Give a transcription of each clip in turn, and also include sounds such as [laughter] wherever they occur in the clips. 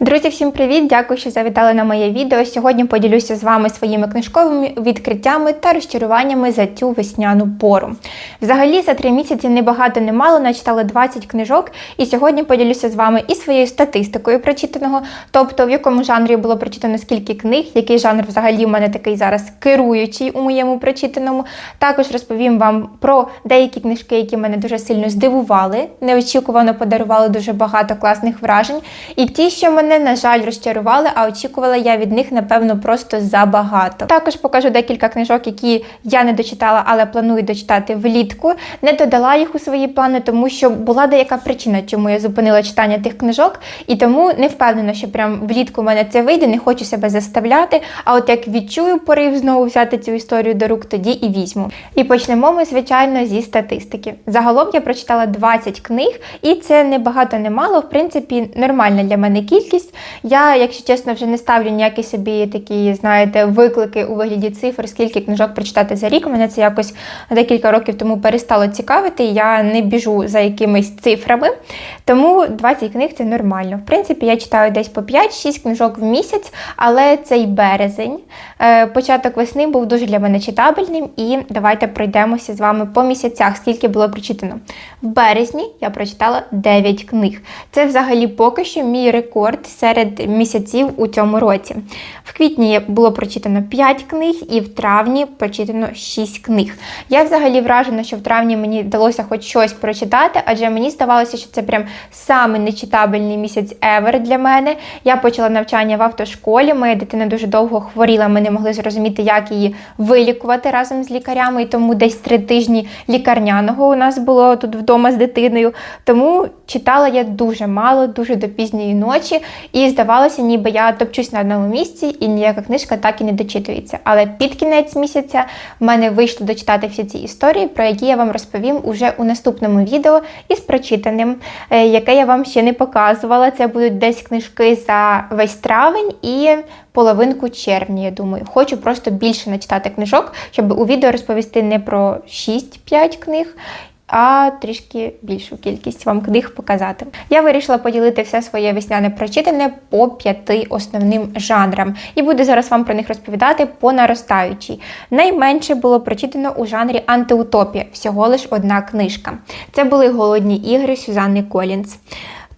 Друзі, всім привіт! Дякую, що завітали на моє відео. Сьогодні поділюся з вами своїми книжковими відкриттями та розчаруваннями за цю весняну пору. Взагалі, за три місяці не багато не мало, начитала 20 книжок, і сьогодні поділюся з вами і своєю статистикою прочитаного, тобто в якому жанрі було прочитано скільки книг, який жанр взагалі в мене такий зараз керуючий у моєму прочитаному. Також розповім вам про деякі книжки, які мене дуже сильно здивували, неочікувано подарували дуже багато класних вражень. І ті, що мене, на жаль, розчарували, а очікувала я від них, напевно, просто забагато. Також покажу декілька книжок, які я не дочитала, але планую дочитати влітку. Не додала їх у свої плани, тому що була деяка причина, чому я зупинила читання тих книжок, і тому не впевнена, що прям влітку в мене це вийде, не хочу себе заставляти. А от як відчую порив знову взяти цю історію до рук, тоді і візьму. І почнемо ми, звичайно, зі статистики. Загалом я прочитала 20 книг, і це не багато, не мало. В принципі, нормальна для мене кількість. Я, якщо чесно, вже не ставлю ніякі собі такі, знаєте, виклики у вигляді цифр, скільки книжок прочитати за рік. Мене це якось декілька років тому перестало цікавити. Я не біжу за якимись цифрами. Тому 20 книг це нормально. В принципі, я читаю десь по 5-6 книжок в місяць, але цей березень, е, початок весни був дуже для мене читабельним. І давайте пройдемося з вами по місяцях, скільки було прочитано. В березні я прочитала 9 книг. Це взагалі поки що мій рекорд серед місяців у цьому році. В квітні було прочитано 5 книг, і в травні прочитано 6 книг. Я взагалі вражена, що в травні мені вдалося хоч щось прочитати, адже мені здавалося, що це прям самий нечитабельний місяць ever для мене. Я почала навчання в автошколі. Моя дитина дуже довго хворіла. Ми не могли зрозуміти, як її вилікувати разом з лікарями. І тому десь три тижні лікарняного у нас було тут вдома з дитиною. Тому читала я дуже мало, дуже до пізньої ночі. І здавалося, ніби я топчусь на одному місці, і ніяка книжка так і не дочитується. Але під кінець місяця в мене вийшло дочитати всі ці історії, про які я вам розповім уже у наступному відео із прочитаним, е, яке я вам ще не показувала. Це будуть десь книжки за весь травень і половинку червня. Я думаю, хочу просто більше начитати книжок, щоб у відео розповісти не про 6-5 книг а трішки більшу кількість вам книг показати. Я вирішила поділити все своє весняне прочитане по п'яти основним жанрам, і буду зараз вам про них розповідати по наростаючій. Найменше було прочитано у жанрі антиутопія, всього лиш одна книжка. Це були голодні ігри Сюзанни Колінс.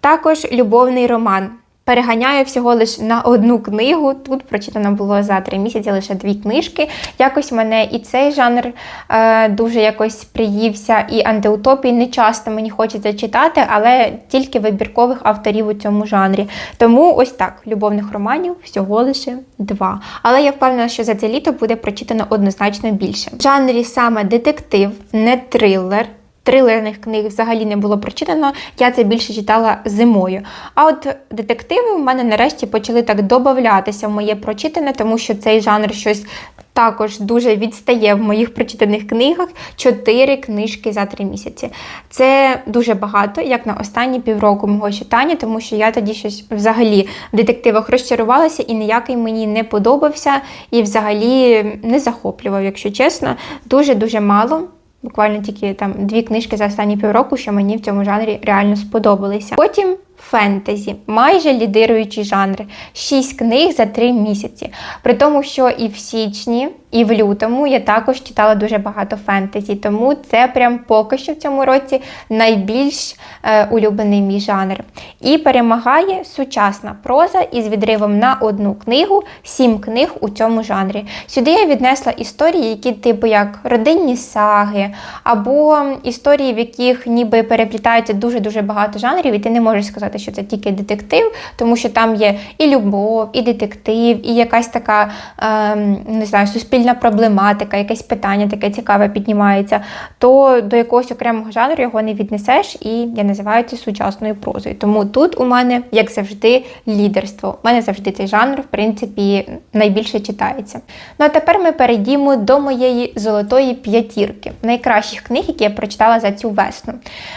Також любовний роман. Переганяю всього лише на одну книгу. Тут прочитано було за три місяці лише дві книжки. Якось мене і цей жанр е, дуже якось приївся, і антиутопії не часто мені хочеться читати, але тільки вибіркових авторів у цьому жанрі. Тому ось так, любовних романів всього лише два. Але я впевнена, що за це літо буде прочитано однозначно більше. В жанрі саме детектив, не трилер. Трилерних книг взагалі не було прочитано, я це більше читала зимою. А от детективи в мене нарешті почали так додатися в моє прочитане, тому що цей жанр щось також дуже відстає в моїх прочитаних книгах. Чотири книжки за три місяці. Це дуже багато, як на останні півроку мого читання, тому що я тоді щось взагалі в детективах розчарувалася і ніякий мені не подобався і взагалі не захоплював, якщо чесно. Дуже-дуже мало. Буквально тільки там дві книжки за останні півроку, що мені в цьому жанрі реально сподобалися. Потім фентезі, майже лідируючі жанри. Шість книг за три місяці. При тому, що і в січні, і в лютому я також читала дуже багато фентезі. Тому це прям поки що в цьому році найбільш е, улюблений мій жанр. І перемагає сучасна проза із відривом на одну книгу, сім книг у цьому жанрі. Сюди я віднесла історії, які, типу, як родинні саги, або історії, в яких ніби переплітається дуже-дуже багато жанрів, і ти не можеш сказати, що це тільки детектив, тому що там є і любов, і детектив, і якась така е, не знаю, суспільна проблематика, якесь питання таке цікаве піднімається, то до якогось окремого жанру його не віднесеш, і я називаю це сучасною прозою. Тому тут у мене, як завжди, лідерство. У мене завжди цей жанр, в принципі, найбільше читається. Ну а тепер ми перейдімо до моєї золотої п'ятірки, найкращих книг, які я прочитала за цю весну.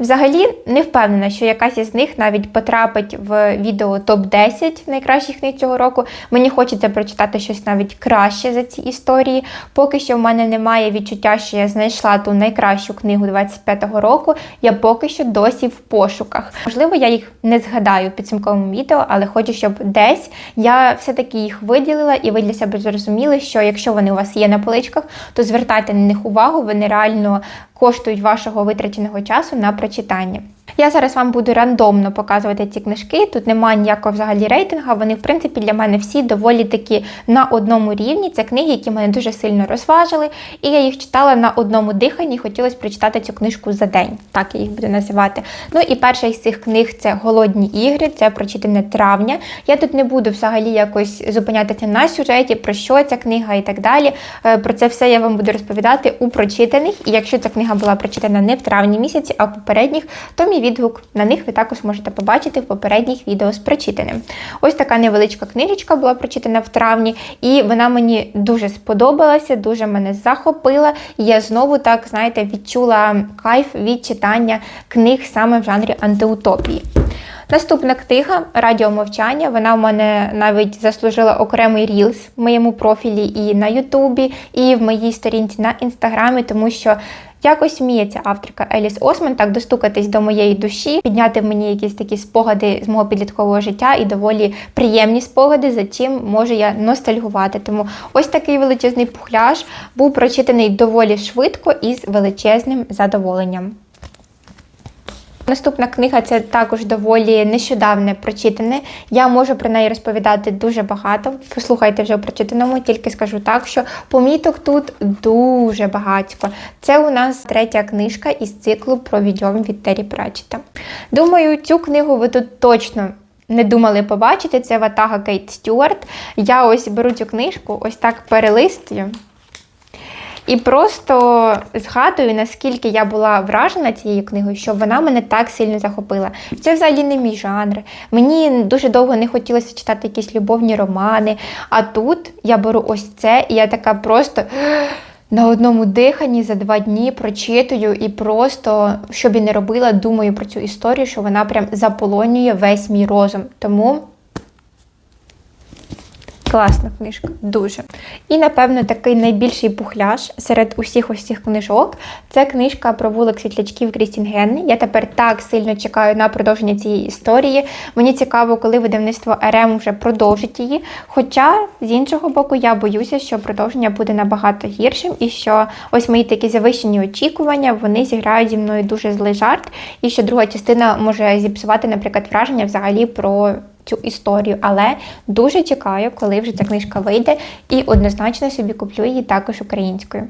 Взагалі, не впевнена, що якась із них навіть потрапить в відео топ-10 найкращих книг цього року. Мені хочеться прочитати щось навіть краще за ці історії. Історії. Поки що в мене немає відчуття, що я знайшла ту найкращу книгу 25-го року. Я поки що досі в пошуках. Можливо, я їх не згадаю в підсумковому відео, але хочу, щоб десь я все-таки їх виділила, і ви для себе зрозуміли, що якщо вони у вас є на поличках, то звертайте на них увагу, вони реально коштують вашого витраченого часу на прочитання. Я зараз вам буду рандомно показувати ці книжки. Тут немає ніякого взагалі рейтингу. Вони, в принципі, для мене всі доволі такі на одному рівні. Це книги, які мене дуже сильно розважили, і я їх читала на одному диханні. Хотілося прочитати цю книжку за день. Так я їх буду називати. Ну і перша із цих книг це Голодні ігри, це прочитане травня. Я тут не буду взагалі якось зупинятися на сюжеті, про що ця книга і так далі. Е, Про це все я вам буду розповідати у прочитаних. І якщо ця книга була прочитана не в травні місяці, а в попередніх, то мій відгук на них ви також можете побачити в попередніх відео з прочитаним. Ось така невеличка книжечка була прочитана в травні, і вона мені дуже сподобалася, дуже мене захопила. І я знову так, знаєте, відчула кайф від читання книг саме в жанрі антиутопії. Наступна книга Радіомовчання. Вона в мене навіть заслужила окремий рілс в моєму профілі і на Ютубі, і в моїй сторінці на інстаграмі, тому що якось вміє ця авторка Еліс Осман так достукатись до моєї душі, підняти в мені якісь такі спогади з мого підліткового життя і доволі приємні спогади, за чим можу я ностальгувати. Тому ось такий величезний пухляж був прочитаний доволі швидко і з величезним задоволенням. Наступна книга це також доволі нещодавне прочитане. Я можу про неї розповідати дуже багато. Послухайте вже у прочитаному, тільки скажу так, що поміток тут дуже багатько. Це у нас третя книжка із циклу про відьом від Террі Пратчета. Думаю, цю книгу ви тут точно. Не думали побачити, це Ватага Кейт Стюарт. Я ось беру цю книжку, ось так перелистую. І просто згадую, наскільки я була вражена цією книгою, що вона мене так сильно захопила. Це взагалі не мій жанр. Мені дуже довго не хотілося читати якісь любовні романи. А тут я беру ось це, і я така просто. На одному диханні за два дні прочитую і просто, що б не робила, думаю про цю історію, що вона прям заполонює весь мій розум. Тому Класна книжка, дуже. І, напевно, такий найбільший пухляж серед усіх ось цих книжок це книжка про вулик світлячків Крістін Генни. Я тепер так сильно чекаю на продовження цієї історії. Мені цікаво, коли видавництво РМ вже продовжить її. Хоча, з іншого боку, я боюся, що продовження буде набагато гіршим, і що ось мої такі завищені очікування вони зіграють зі мною дуже злий жарт, і що друга частина може зіпсувати, наприклад, враження взагалі про цю історію, але дуже чекаю, коли вже ця книжка вийде, і однозначно собі куплю її також українською.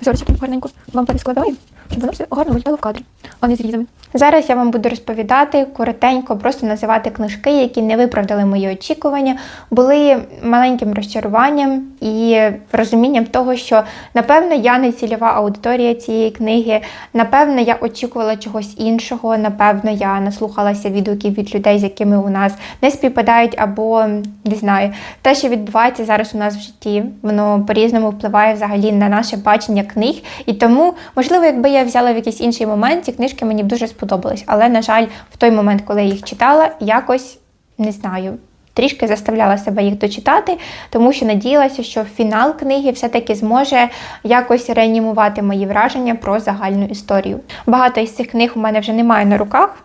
Зорочки гарненько. Вам перескладаю, щоб воно все гарно виглядало в кадрі, а не зрізами. Зараз я вам буду розповідати коротенько, просто називати книжки, які не виправдали мої очікування, були маленьким розчаруванням і розумінням того, що напевно я не цільова аудиторія цієї книги. Напевно, я очікувала чогось іншого. Напевно, я наслухалася відгуків від людей, з якими у нас не співпадають, або не знаю, те, що відбувається зараз у нас в житті, воно по-різному впливає взагалі на наше бачення книг. І тому, можливо, якби я взяла в якийсь інший момент, ці книжки мені дуже сподобались. Але, на жаль, в той момент, коли я їх читала, якось не знаю. Трішки заставляла себе їх дочитати, тому що надіялася, що фінал книги все-таки зможе якось реанімувати мої враження про загальну історію. Багато із цих книг у мене вже немає на руках,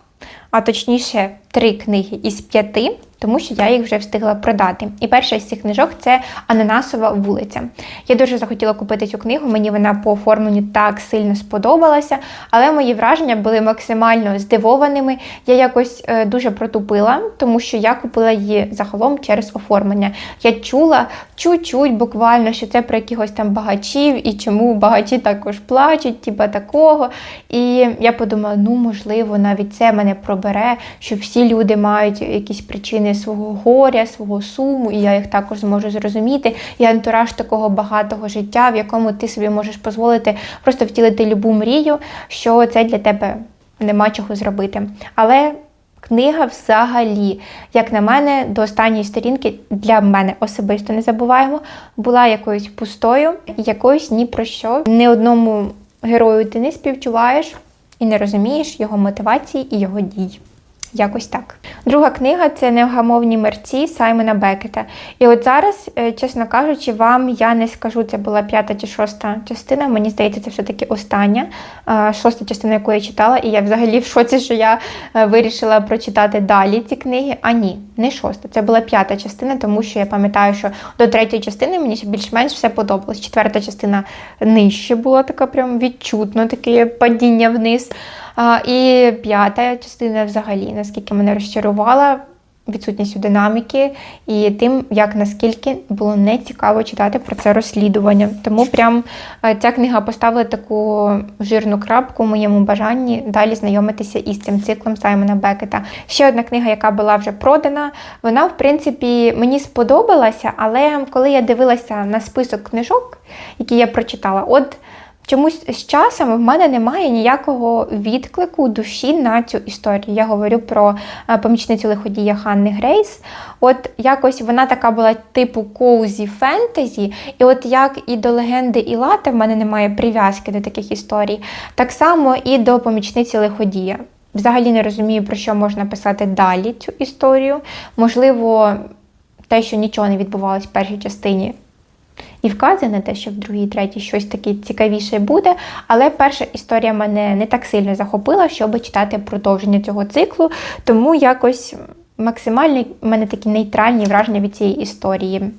а точніше, три книги із п'яти, тому що я їх вже встигла продати. І перша із цих книжок це Ананасова вулиця. Я дуже захотіла купити цю книгу, мені вона по оформленню так сильно сподобалася, але мої враження були максимально здивованими. Я якось е, дуже протупила, тому що я купила її загалом через оформлення. Я чула чуть-чуть буквально, що це про якихось там багачів і чому багачі також плачуть, типа такого. І я подумала, ну можливо, навіть це мене пробере, що всі люди мають якісь причини свого горя, свого суму, і я їх також зможу зрозуміти. І антураж такого багатого життя, в якому ти собі можеш дозволити просто втілити любу мрію, що це для тебе нема чого зробити. Але книга взагалі, як на мене, до останньої сторінки для мене особисто не забуваємо, була якоюсь пустою, якоюсь ні про що. Ні одному герою ти не співчуваєш і не розумієш його мотивації і його дій. Якось так. Друга книга це Невгамовні мерці Саймона Бекета. І от зараз, е, чесно кажучи, вам я не скажу, це була п'ята чи шоста частина. Мені здається, це все-таки остання, е, шоста частина, яку я читала, і я взагалі в шоці, що я е, вирішила прочитати далі ці книги. А ні, не шоста. Це була п'ята частина, тому що я пам'ятаю, що до третьої частини мені ще більш-менш все подобалось. Четверта частина нижче була така прям відчутно, таке падіння вниз. І п'ята частина взагалі, наскільки мене розчарувала відсутністю динаміки і тим, як наскільки було нецікаво читати про це розслідування. Тому прям е, ця книга поставила таку жирну крапку в моєму бажанні далі знайомитися із цим циклом Саймона Бекета. Ще одна книга, яка була вже продана, вона, в принципі, мені сподобалася, але коли я дивилася на список книжок, які я прочитала, от. Чомусь з часом в мене немає ніякого відклику душі на цю історію. Я говорю про е, помічницю лиходія Ханни Грейс. От якось вона така була типу коузі фентезі, і от як і до легенди Ілата в мене немає прив'язки до таких історій, так само і до помічниці лиходія. Взагалі не розумію, про що можна писати далі цю історію. Можливо, те, що нічого не відбувалось в першій частині, і вказує на те, що в другій, третій щось таке цікавіше буде. Але перша історія мене не так сильно захопила, щоб читати продовження цього циклу, тому якось максимально в мене такі нейтральні враження від цієї історії.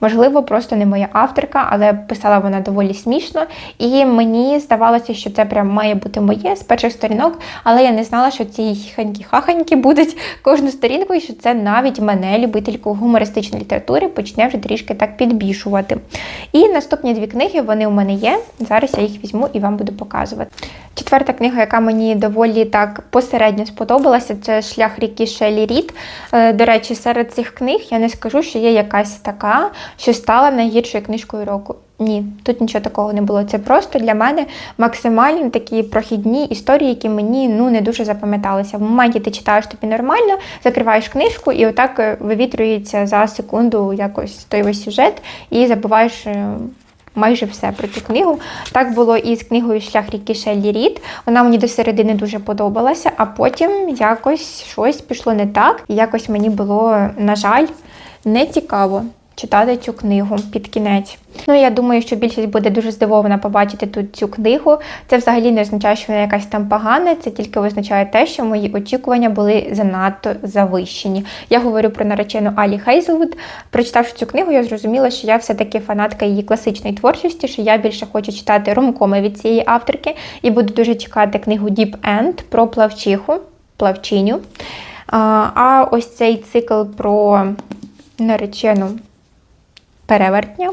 Можливо, просто не моя авторка, але писала вона доволі смішно, і мені здавалося, що це прям має бути моє з перших сторінок, але я не знала, що ці хиханьки-хаханьки будуть кожну сторінку, і що це навіть мене, любительку гумористичної літератури, почне вже трішки так підбішувати. І наступні дві книги вони у мене є. Зараз я їх візьму і вам буду показувати. Четверта книга, яка мені доволі так посередньо сподобалася, це шлях ріки Шелі Рід. Е, До речі, серед цих книг я не скажу, що є якась така, що стала найгіршою книжкою року. Ні, тут нічого такого не було. Це просто для мене максимально такі прохідні історії, які мені ну не дуже запам'яталися. В моменті ти читаєш тобі нормально, закриваєш книжку, і отак е, вивітрюється за секунду якось той весь сюжет, і забуваєш. е, майже все про цю книгу. Так було і з книгою Шлях ріки Шеллі Рід. Вона мені до середини дуже подобалася, а потім якось щось пішло не так. І якось мені було, на жаль, не цікаво читати цю книгу під кінець. Ну, я думаю, що більшість буде дуже здивована побачити тут цю книгу. Це взагалі не означає, що вона якась там погана, це тільки означає те, що мої очікування були занадто завищені. Я говорю про наречену Алі Хейзелвуд. Прочитавши цю книгу, я зрозуміла, що я все-таки фанатка її класичної творчості, що я більше хочу читати ромкоми від цієї авторки і буду дуже чекати книгу Deep End про плавчиху, плавчиню. А ось цей цикл про наречену перевертня.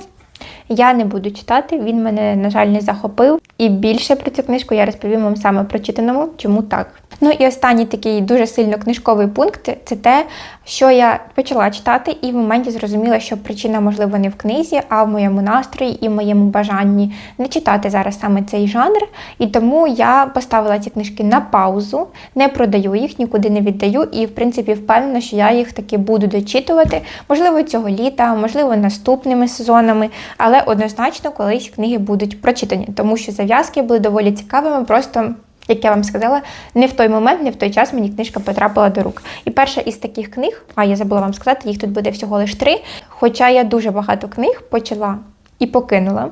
Я не буду читати, він мене, на жаль, не захопив. І більше про цю книжку я розповім вам саме прочитаному, чому так. Ну і останній такий дуже сильно книжковий пункт це те, що я почала читати, і в моменті зрозуміла, що причина, можливо, не в книзі, а в моєму настрої і в моєму бажанні не читати зараз саме цей жанр. І тому я поставила ці книжки на паузу, не продаю їх, нікуди не віддаю, і, в принципі, впевнена, що я їх таки буду дочитувати. Можливо, цього літа, можливо, наступними сезонами, але однозначно колись книги будуть прочитані, тому що зав'язки були доволі цікавими, просто. Як я вам сказала, не в той момент, не в той час мені книжка потрапила до рук. І перша із таких книг, а я забула вам сказати, їх тут буде всього лише три. Хоча я дуже багато книг почала і покинула,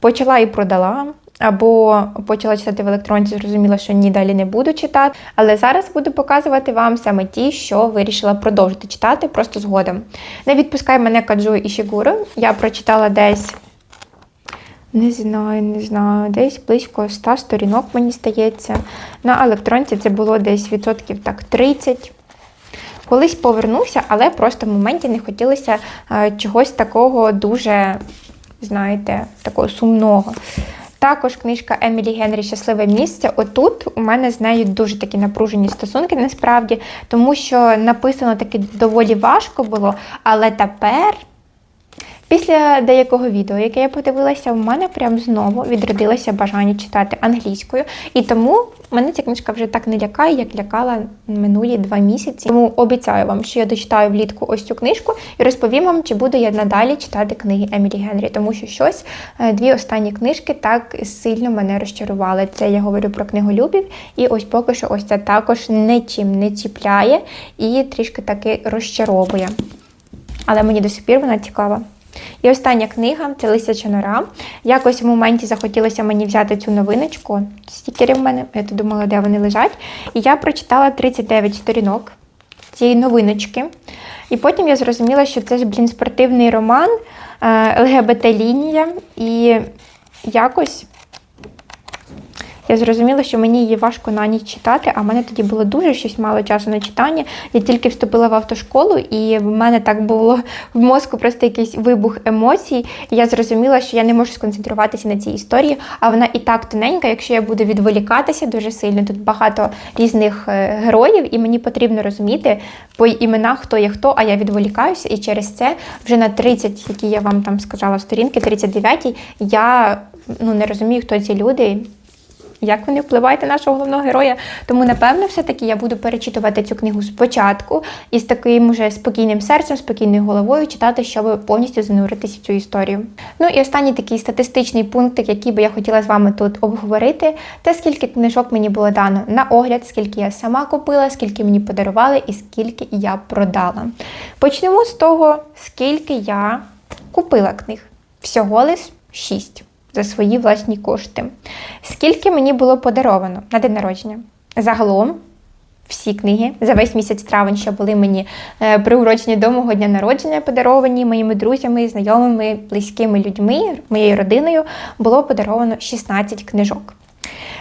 почала і продала, або почала читати в електронці, зрозуміла, що ні, далі не буду читати. Але зараз буду показувати вам саме ті, що вирішила продовжити читати просто згодом. Не відпускай мене Каджу і Шігуру. Я прочитала десь. Не знаю, не знаю, десь близько 100 сторінок, мені стається. На електронці це було десь відсотків так 30. Колись повернувся, але просто в моменті не хотілося е, чогось такого дуже, знаєте, такого сумного. Також книжка Емілі Генрі Щасливе місце. Отут у мене з нею дуже такі напружені стосунки насправді, тому що написано таки доволі важко було, але тепер Після деякого відео, яке я подивилася, в мене прям знову відродилося бажання читати англійською. І тому мене ця книжка вже так не лякає, як лякала минулі два місяці. Тому обіцяю вам, що я дочитаю влітку ось цю книжку і розповім вам, чи буду я надалі читати книги Емілі Генрі, тому що щось е, дві останні книжки так сильно мене розчарували. Це я говорю про книголюбів, і ось поки що ось це також нічим не чіпляє і трішки таки розчаровує. Але мені до сих пір вона цікава. І остання книга це Лисяча нора. Якось в моменті захотілося мені взяти цю новиночку. Стікери в мене, я тут думала, де вони лежать. І я прочитала 39 сторінок цієї новиночки. І потім я зрозуміла, що це ж, блін, спортивний роман, е, ЛГБТ-лінія. І якось я зрозуміла, що мені її важко на ніч читати, а в мене тоді було дуже щось мало часу на читання. Я тільки вступила в автошколу, і в мене так було в мозку просто якийсь вибух емоцій. Я зрозуміла, що я не можу сконцентруватися на цій історії, а вона і так тоненька, якщо я буду відволікатися дуже сильно. Тут багато різних е, героїв, і мені потрібно розуміти по іменах, хто є хто, а я відволікаюся. І через це вже на 30, які я вам там сказала, сторінки, 39, я ну, не розумію, хто ці люди як вони впливають на нашого головного героя. Тому, напевно, все-таки я буду перечитувати цю книгу спочатку і з таким уже спокійним серцем, спокійною головою читати, щоб повністю зануритися в цю історію. Ну і останній такий статистичний пунктик, який би я хотіла з вами тут обговорити, це скільки книжок мені було дано на огляд, скільки я сама купила, скільки мені подарували і скільки я продала. Почнемо з того, скільки я купила книг. Всього лиш 6 за свої власні кошти. Скільки мені було подаровано на день народження? Загалом. Всі книги за весь місяць травень, що були мені е, приурочені до мого дня народження, подаровані моїми друзями, знайомими, близькими людьми, моєю родиною, було подаровано 16 книжок.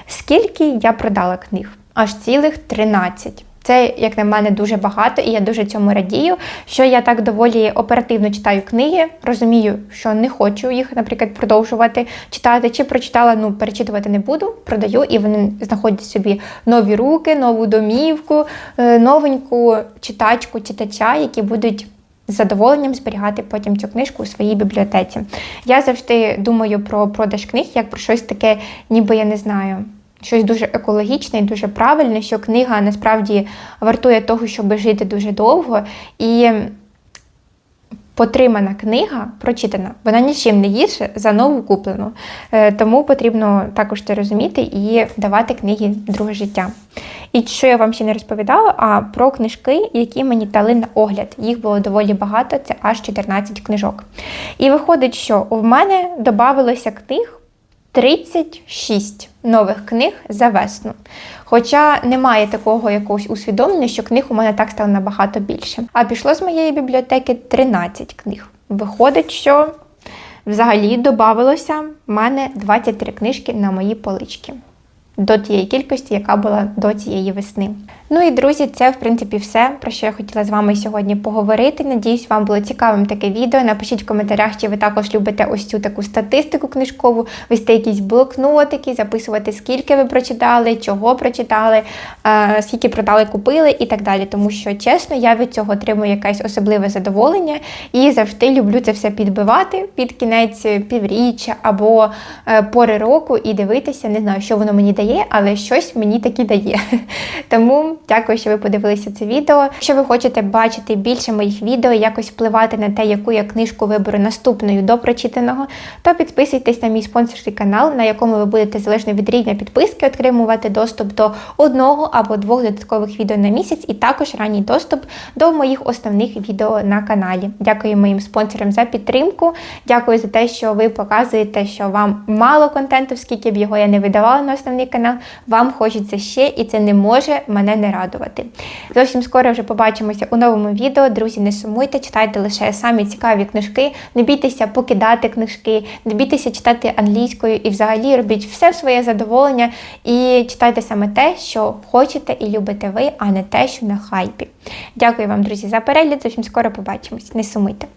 Скільки я продала книг? Аж цілих 13. Це, як на мене, дуже багато, і я дуже цьому радію, що я так доволі оперативно читаю книги, розумію, що не хочу їх, наприклад, продовжувати читати, чи прочитала, ну перечитувати не буду, продаю, і вони знаходять собі нові руки, нову домівку, е, новеньку читачку, читача, які будуть. З задоволенням зберігати потім цю книжку у своїй бібліотеці. Я завжди думаю про продаж книг як про щось таке, ніби я не знаю, щось дуже екологічне і дуже правильне, що книга насправді вартує того, щоб жити дуже довго. І потримана книга, прочитана, вона нічим не гірше за нову куплену. Е, Тому потрібно також це розуміти і давати книги друге життя. І що я вам ще не розповідала, а про книжки, які мені дали на огляд. Їх було доволі багато, це аж 14 книжок. І виходить, що в мене додавалося книг 36 нових книг за весну. Хоча немає такого якогось усвідомлення, що книг у мене так стало набагато більше. А пішло з моєї бібліотеки 13 книг. Виходить, що взагалі додавалося в мене 23 книжки на мої полички. До тієї кількості, яка була до цієї весни. Ну і друзі, це в принципі все, про що я хотіла з вами сьогодні поговорити. Надіюсь, вам було цікавим таке відео. Напишіть в коментарях, чи ви також любите ось цю таку статистику книжкову, вести якісь блокнотики, записувати, скільки ви прочитали, чого прочитали, е, скільки продали, купили і так далі. Тому що, чесно, я від цього отримую якесь особливе задоволення і завжди люблю це все підбивати під кінець півріччя або е, пори року і дивитися, не знаю, що воно мені дає, але щось мені таки дає. [laughs] Тому дякую, що ви подивилися це відео. Якщо ви хочете бачити більше моїх відео, якось впливати на те, яку я книжку виберу наступною до прочитаного, то підписуйтесь на мій спонсорський канал, на якому ви будете залежно від рівня підписки отримувати доступ до одного або двох додаткових відео на місяць, і також ранній доступ до моїх основних відео на каналі. Дякую моїм спонсорам за підтримку. Дякую за те, що ви показуєте, що вам мало контенту, скільки б його я не видавала на основний канал. Вам хочеться ще, і це не може мене не радувати. Зовсім скоро вже побачимося у новому відео. Друзі, не сумуйте, читайте лише самі цікаві книжки, не бійтеся покидати книжки, не бійтеся читати англійською і взагалі робіть все в своє задоволення і читайте саме те, що хочете і любите ви, а не те, що на хайпі. Дякую вам, друзі, за перегляд. Зовсім скоро побачимось. Не сумуйте.